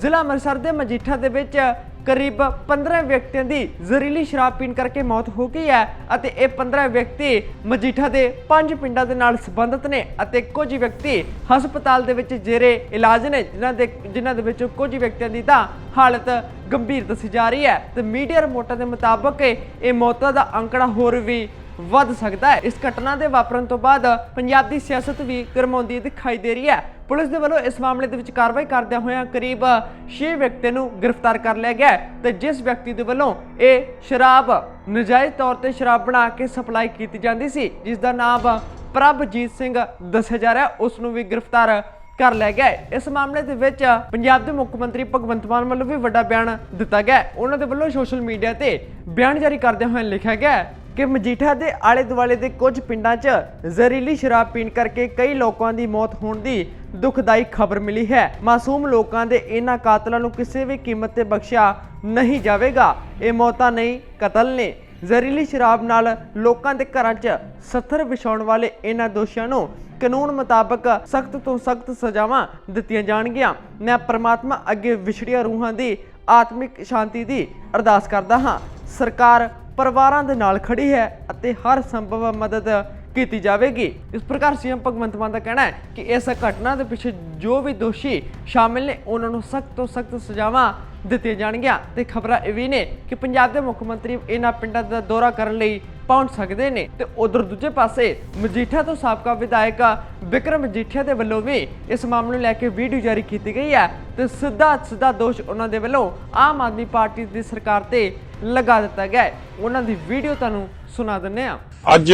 ਜ਼ਿਲ੍ਹਾ ਅੰਮ੍ਰਿਤਸਰ ਦੇ ਮਜੀਠਾ ਦੇ ਵਿੱਚ ਕਰੀਬ 15 ਵਿਅਕਤੀਆਂ ਦੀ ਜ਼ਹਿਰੀਲੀ ਸ਼ਰਾਬ ਪੀਣ ਕਰਕੇ ਮੌਤ ਹੋ ਗਈ ਹੈ ਅਤੇ ਇਹ 15 ਵਿਅਕਤੀ ਮਜੀਠਾ ਦੇ ਪੰਜ ਪਿੰਡਾਂ ਦੇ ਨਾਲ ਸੰਬੰਧਿਤ ਨੇ ਅਤੇ ਕੁਝ ਵਿਅਕਤੀ ਹਸਪਤਾਲ ਦੇ ਵਿੱਚ ਜੇਰੇ ਇਲਾਜ ਨੇ, ਜਿਨ੍ਹਾਂ ਦੇ ਜਿਨ੍ਹਾਂ ਦੇ ਵਿੱਚੋਂ ਕੁਝ ਵਿਅਕਤੀਆਂ ਦੀ ਤਾਂ ਹਾਲਤ ਗੰਭੀਰ ਦੱਸੀ ਜਾ ਰਹੀ ਹੈ ਤੇ ਮੀਡੀਆ ਰਿਪੋਰਟਾਂ ਦੇ ਮੁਤਾਬਕ ਇਹ ਮੌਤਾਂ ਦਾ ਅੰਕੜਾ ਹੋਰ ਵੀ ਵੱਧ ਸਕਦਾ ਹੈ। ਇਸ ਘਟਨਾ ਦੇ ਵਾਪਰਨ ਤੋਂ ਬਾਅਦ ਪੰਜਾਬ ਦੀ ਸਿਆਸਤ ਵੀ ਗਰਮਾਉਂਦੀ ਦਿਖਾਈ ਦੇ ਰਹੀ ਹੈ। ਪੁਲਿਸ ਦੇ ਵੱਲੋਂ ਇਸ ਮਾਮਲੇ ਦੇ ਵਿੱਚ ਕਾਰਵਾਈ ਕਰਦਿਆਂ ਹੋਇਆਂ ਕਰੀਬ 6 ਵਿਅਕਤੀਆਂ ਨੂੰ ਗ੍ਰਿਫਤਾਰ ਕਰ ਲਿਆ ਗਿਆ ਹੈ ਤੇ ਜਿਸ ਵਿਅਕਤੀ ਦੇ ਵੱਲੋਂ ਇਹ ਸ਼ਰਾਬ, ਨਜਾਇਜ਼ ਤੌਰ ਤੇ ਸ਼ਰਾਬ ਬਣਾ ਕੇ ਸਪਲਾਈ ਕੀਤੀ ਜਾਂਦੀ ਸੀ, ਜਿਸ ਦਾ ਨਾਮ ਪ੍ਰਭਜੀਤ ਸਿੰਘ ਦੱਸਿਆ ਜਾ ਰਿਹਾ ਉਸ ਨੂੰ ਵੀ ਗ੍ਰਿਫਤਾਰ ਕਰ ਲਿਆ ਗਿਆ ਹੈ। ਇਸ ਮਾਮਲੇ ਦੇ ਵਿੱਚ ਪੰਜਾਬ ਦੇ ਮੁੱਖ ਮੰਤਰੀ ਭਗਵੰਤ ਮਾਨ ਵੱਲੋਂ ਵੀ ਵੱਡਾ ਬਿਆਨ ਦਿੱਤਾ ਗਿਆ ਉਹਨਾਂ ਦੇ ਵੱਲੋਂ ਸੋਸ਼ਲ ਮੀਡੀਆ ਤੇ ਬਿਆਨ ਜਾਰੀ ਕਰਦਿਆਂ ਹੋਇਆਂ ਲਿਖਿਆ ਗਿਆ ਹੈ ਕਿ ਮਜੀਠਾ ਦੇ ਆਲੇ ਦੁਆਲੇ ਦੇ ਕੁਝ ਪਿੰਡਾਂ 'ਚ ਜ਼ਹਿਰੀਲੀ ਸ਼ਰਾਬ ਪੀਣ ਕਰਕੇ ਕਈ ਲੋਕਾਂ ਦੀ ਮੌਤ ਹੋਣ ਦੀ ਦੁਖਦਾਈ ਖਬਰ ਮਿਲੀ ਹੈ। ਮਾਸੂਮ ਲੋਕਾਂ ਦੇ ਇਹਨਾਂ ਕਾਤਲਾਂ ਨੂੰ ਕਿਸੇ ਵੀ ਕੀਮਤ ਤੇ ਬਖਸ਼ਿਆ ਨਹੀਂ ਜਾਵੇਗਾ। ਇਹ ਮੌਤਾਂ ਨਹੀਂ, ਕਤਲ ਨੇ। ਜ਼ਹਿਰੀਲੀ ਸ਼ਰਾਬ ਨਾਲ ਲੋਕਾਂ ਦੇ ਘਰਾਂ 'ਚ ਸੱਥਰ ਵਿਛਾਉਣ ਵਾਲੇ ਇਹਨਾਂ ਦੋਸ਼ੀਆਂ ਨੂੰ ਕਾਨੂੰਨ ਮੁਤਾਬਕ ਸਖਤ ਤੋਂ ਸਖਤ ਸਜ਼ਾਵਾਂ ਦਿੱਤੀਆਂ ਜਾਣਗੀਆਂ। ਮੈਂ ਪ੍ਰਮਾਤਮਾ ਅੱਗੇ ਵਿਛੜੀਆਂ ਰੂਹਾਂ ਦੀ ਆਤਮਿਕ ਸ਼ਾਂਤੀ ਦੀ ਅਰਦਾਸ ਕਰਦਾ ਹਾਂ। ਸਰਕਾਰ ਪਰਿਵਾਰਾਂ ਦੇ ਨਾਲ ਖੜੀ ਹੈ ਅਤੇ ਹਰ ਸੰਭਵ ਮਦਦ ਕੀਤੀ ਜਾਵੇਗੀ। ਇਸ ਪ੍ਰਕਾਰ ਸੀਐਮ ਭਗਵੰਤ ਮਾਨ ਦਾ ਕਹਿਣਾ ਹੈ ਕਿ ਇਸ ਘਟਨਾ ਦੇ ਪਿੱਛੇ ਜੋ ਵੀ ਦੋਸ਼ੀ ਸ਼ਾਮਿਲ ਨੇ, ਉਹਨਾਂ ਨੂੰ ਸਖਤ ਤੋਂ ਸਖਤ ਸਜ਼ਾਵਾਂ ਦਿੱਤੀਆਂ ਜਾਣਗੀਆਂ ਤੇ ਖਬਰਾਂ ਇਹ ਵੀ ਨੇ ਕਿ ਪੰਜਾਬ ਦੇ ਮੁੱਖ ਮੰਤਰੀ ਇਹਨਾਂ ਪਿੰਡਾਂ ਦਾ ਦੌਰਾ ਕਰਨ ਲਈ ਪਹੁੰਚ ਸਕਦੇ ਨੇ ਤੇ ਉਧਰ ਦੂਜੇ ਪਾਸੇ ਮਜੀਠਾ ਤੋਂ ਸਾਬਕਾ ਵਿਧਾਇਕ ਵਿਕਰਮ ਮਜੀਠੀਆ ਦੇ ਵੱਲੋਂ ਵੀ ਇਸ ਮਾਮਲੇ ਨੂੰ ਲੈ ਕੇ ਵੀਡੀਓ ਜਾਰੀ ਕੀਤੀ ਗਈ ਹੈ ਤੇ ਸਿੱਧਾ ਸਿੱਧਾ ਦੋਸ਼ ਉਹਨਾਂ ਦੇ ਵੱਲੋਂ ਆਮ ਆਦਮੀ ਪਾਰਟੀ ਦੀ ਸਰਕਾਰ ਤੇ ਲਗਾ ਦਿੱਤਾ ਗਿਆ ਉਹਨਾਂ ਦੀ ਵੀਡੀਓ ਤੁਹਾਨੂੰ ਸੁਣਾ ਦਿੰਨੇ ਆ ਅੱਜ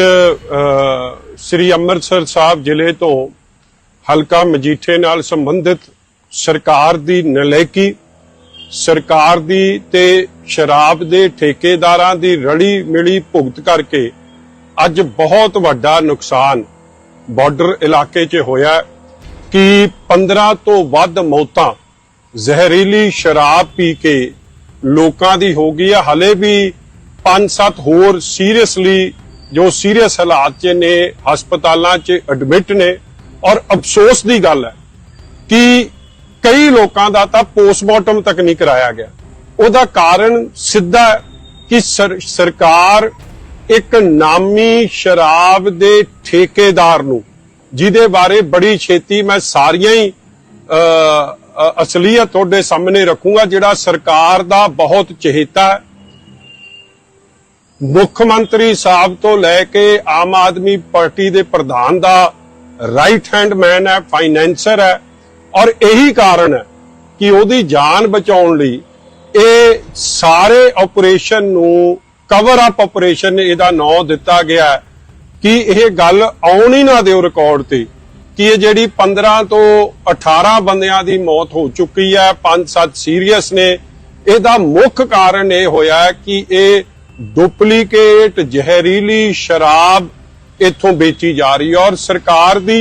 ਸ੍ਰੀ ਅੰਮ੍ਰਿਤਸਰ ਸਾਹਿਬ ਜ਼ਿਲ੍ਹੇ ਤੋਂ ਹਲਕਾ ਮਜੀਠੇ ਨਾਲ ਸੰਬੰਧਿਤ ਸਰਕਾਰ ਦੀ ਨਲੇਕੀ ਸਰਕਾਰ ਦੀ ਤੇ ਸ਼ਰਾਬ ਦੇ ਠੇਕੇਦਾਰਾਂ ਦੀ ਰਲੀ ਮਿਲੀ ਭੁਗਤ ਕਰਕੇ ਅੱਜ ਬਹੁਤ ਵੱਡਾ ਨੁਕਸਾਨ ਬਾਰਡਰ ਇਲਾਕੇ 'ਚ ਹੋਇਆ ਕਿ 15 ਤੋਂ ਵੱਧ ਮੌਤਾਂ ਜ਼ਹਿਰੀਲੀ ਸ਼ਰਾਬ ਪੀ ਕੇ ਲੋਕਾਂ ਦੀ ਹੋ ਗਈ ਹੈ। ਹਲੇ ਵੀ 5-7 ਹੋਰ ਸੀਰੀਅਸਲੀ ਜੋ ਸੀਰੀਅਸ ਹਾਲਾਤ 'ਚ ਨੇ, ਹਸਪਤਾਲਾਂ 'ਚ ਐਡਮਿਟ ਨੇ ਔਰ ਅਫਸੋਸ ਦੀ ਗੱਲ ਹੈ ਕਿ ਕਈ ਲੋਕਾਂ ਦਾ ਤਾਂ ਪੋਸਟਮਾਰਟਮ ਤੱਕ ਨਹੀਂ ਕਰਾਇਆ ਗਿਆ। ਉਹਦਾ ਕਾਰਨ ਸਿੱਧਾ ਕਿ ਸਰਕਾਰ ਇੱਕ ਨਾਮੀ ਸ਼ਰਾਬ ਦੇ ਠੇਕੇਦਾਰ ਨੂੰ, ਜਿਹਦੇ ਬਾਰੇ ਬੜੀ ਛੇਤੀ ਮੈਂ ਸਾਰੀਆਂ ਹੀ ਅਸਲੀਅਤ ਤੁਹਾਡੇ ਸਾਹਮਣੇ ਰੱਖੂੰਗਾ, ਜਿਹੜਾ ਸਰਕਾਰ ਦਾ ਬਹੁਤ ਚਹੇਤਾ ਹੈ। ਮੁੱਖ ਮੰਤਰੀ ਸਾਹਿਬ ਤੋਂ ਲੈ ਕੇ ਆਮ ਆਦਮੀ ਪਾਰਟੀ ਦੇ ਪ੍ਰਧਾਨ ਦਾ ਰਾਈਟ ਹੈਂਡ ਮੈਨ ਹੈ ਫਾਈਨੈਂਸਰ ਹੈ। ਔਰ ਇਹੀ ਕਾਰਨ ਹੈ ਕਿ ਉਹਦੀ ਜਾਨ ਬਚਾਉਣ ਲਈ ਇਹ ਸਾਰੇ ਆਪਰੇਸ਼ਨ ਨੂੰ ਕਵਰ ਅਪ ਆਪਰੇਸ਼ਨ ਇਹਦਾ ਨਾਮ ਦਿੱਤਾ ਗਿਆ ਕਿ ਇਹ ਗੱਲ ਆਉਣ ਹੀ ਨਾ ਦਿਓ ਰਿਕਾਰਡ ਤੇ ਕਿ ਇਹ ਜਿਹੜੀ 15 ਤੋਂ 18 ਬੰਦਿਆਂ ਦੀ ਮੌਤ ਹੋ ਚੁੱਕੀ ਹੈ 5-7 ਸੀਰੀਅਸ ਨੇ। ਇਹਦਾ ਮੁੱਖ ਕਾਰਨ ਇਹ ਹੋਇਆ ਕਿ ਇਹ ਡੁਪਲੀਕੇਟ ਜ਼ਹਿਰੀਲੀ ਸ਼ਰਾਬ ਇੱਥੋਂ ਵੇਚੀ ਜਾ ਰਹੀ ਹੈ ਔਰ ਸਰਕਾਰ ਦੀ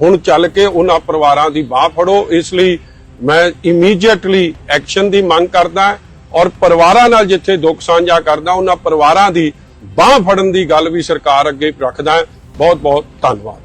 ਹੁਣ ਚੱਲ ਕੇ ਉਹਨਾਂ ਪਰਿਵਾਰਾਂ ਦੀ ਬਾਹ ਫੜੋ, ਇਸ ਲਈ ਮੈਂ ਇਮੀਡੀਏਟਲੀ ਐਕਸ਼ਨ ਦੀ ਮੰਗ ਕਰਦਾ ਔਰ ਪਰਿਵਾਰਾਂ ਨਾਲ ਜਿੱਥੇ ਦੁੱਖ ਸਾਂਝਾ ਕਰਦਾ, ਉਹਨਾਂ ਪਰਿਵਾਰਾਂ ਦੀ ਬਾਹ ਫੜਨ ਦੀ ਗੱਲ ਵੀ ਸਰਕਾਰ ਅੱਗੇ ਰੱਖਦਾ ਬਹੁਤ ਬਹੁਤ ਧੰਨਵਾਦ।